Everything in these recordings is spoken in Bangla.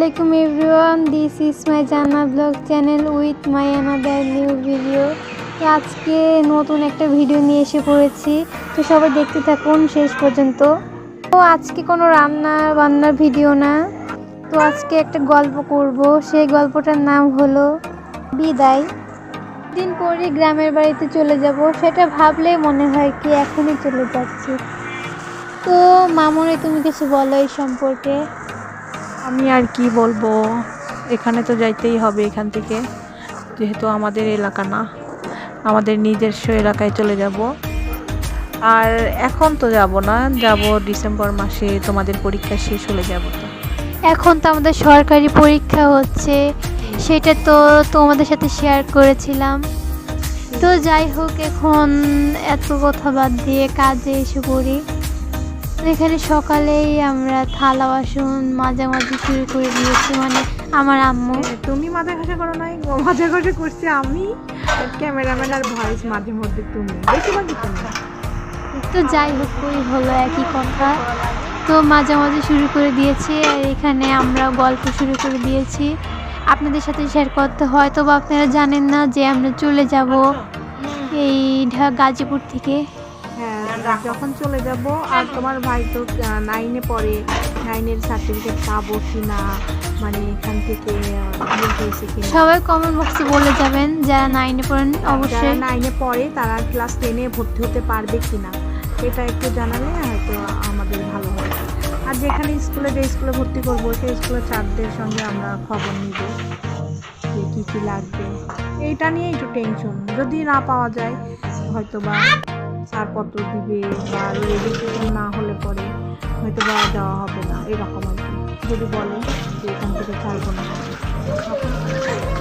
This is my Jana blog channel with my another new video আজকে নতুন একটা ভিডিও নিয়ে এসে পড়েছি। তো সবাই দেখতে থাকুন শেষ পর্যন্ত। তো আজকে কোনো রান্না বান্নার ভিডিও না। তো আজকে একটা গল্প করব। সেই গল্পটার নাম হলো বিদায়। দিন পরে গ্রামের বাড়িতে চলে যাব। সেটা ভাবলেই মনে হয় কি এখনই চলে যাচ্ছি। তো মামনি, তুমি কিছু বলো এই সম্পর্কে। আমি আর কি বলব? এখানে তো যাইতেই হবে এখান থেকে, যেহেতু আমাদের এলাকা না। আমাদের নিজস্ব এলাকায় চলে যাব। আর এখন তো যাব না, যাব ডিসেম্বর মাসে তোমাদের পরীক্ষা শেষ হলে যাব তো। এখন তো আমাদের সরকারি পরীক্ষা হচ্ছে, সেটা তো তোমাদের সাথে শেয়ার করেছিলাম। তো যাই হোক, এখন এত কথা বাদ দিয়ে কাজে এসে পড়ি। এখানে সকালেই আমরা থালা বাসন মাঝামাঝি শুরু করে দিয়েছি মানে আমার আম্মু। তুমি মাথা ঘষা করো নাই মাথা ঘষা করছি আমি ক্যামেরাম্যান আর ভয়েস মাঝে মধ্যে তুমি। বেশিরভাগই তুমি। তো যাই হোক ওই হলো একই কথা। তো মাঝামাঝি শুরু করে দিয়েছি আর এখানে আমরা গল্প শুরু করে দিয়েছি। আপনাদের সাথে শেয়ার করতে হয়তো বা আপনারা জানেন না যে আমরা চলে যাব এই গাজীপুর থেকে। হ্যাঁ যখন চলে যাব আর তোমার ভাই তো নাইনে পড়ে নাইনের সার্টিফিকেট পাবো কি না মানে এখান থেকে কি না সবাই কমেন্ট বক্সে বলে যাবেন যারা নাইনে পড়েন যারা অবশ্যই। নাইনে পড়ে তারা ক্লাস টেনে ভর্তি হতে পারবে কিনা। এটা একটু জানালে হয়তো আমাদের ভালো হবে আর যেখানে স্কুলে যে স্কুলে ভর্তি করব সেই স্কুলের স্যারদের সঙ্গে আমরা খবর নিব যে কী কী লাগবে। এইটা নিয়ে একটু টেনশন যদি না পাওয়া যায় হয়তো বা ছাড়পত্র দিবে বা রেজিস্ট্রেশন না হলে পরে হয়তো বা দেওয়া হবে না এরকম আর কি। যদি বলেন যে এখান থেকে ছাড়বো না।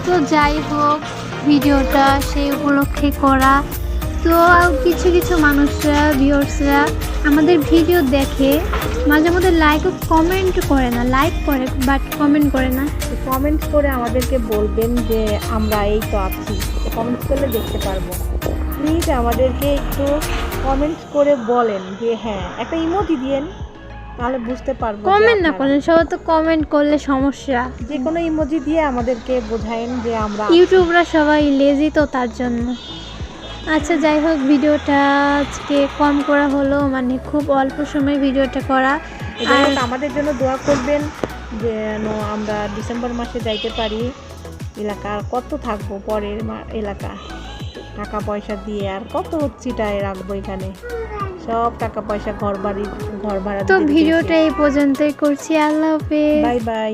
তো যাই হোক ভিডিওটা সেই উপলক্ষে করা। তো কিছু কিছু মানুষরা ভিউয়ার্সরা আমাদের ভিডিও দেখে মাঝে মধ্যে লাইক ও কমেন্ট করে না লাইক করে বাট কমেন্ট করে না। কমেন্ট করে আমাদেরকে বলবেন যে আমরা এই তো আছি। কমেন্ট করলে দেখতে পারব। প্লিজ আমাদেরকে একটু কমেন্ট করে বলেন যে হ্যাঁ একটা ইমোজি দিয়েন তাহলে বুঝতে পারব কমেন্ট না করেন সবাই তো কমেন্ট করলে সমস্যা। যে কোনো ইমোজি দিয়ে আমাদেরকে বোঝায়েন যে আমরা ইউটিউবরা সবাই লেজি তো তার জন্য। আচ্ছা যাই হোক ভিডিওটা আজকে কম করা হলো মানে খুব অল্প সময় ভিডিওটা করা। আর- আমাদের জন্য দোয়া করবেন যেন আমরা ডিসেম্বর মাসে যাইতে পারি। এলাকা আর কত থাকব পরের এলাকা? টাকা পয়সা দিয়ে আর কত চিটায় রাখব এখানে? সব টাকা পয়সা ঘর বাড়ি ঘর ভাড়া তো ভিডিওটা এই পর্যন্তই করছি। আল্লাহ হাফেজ। Bye bye.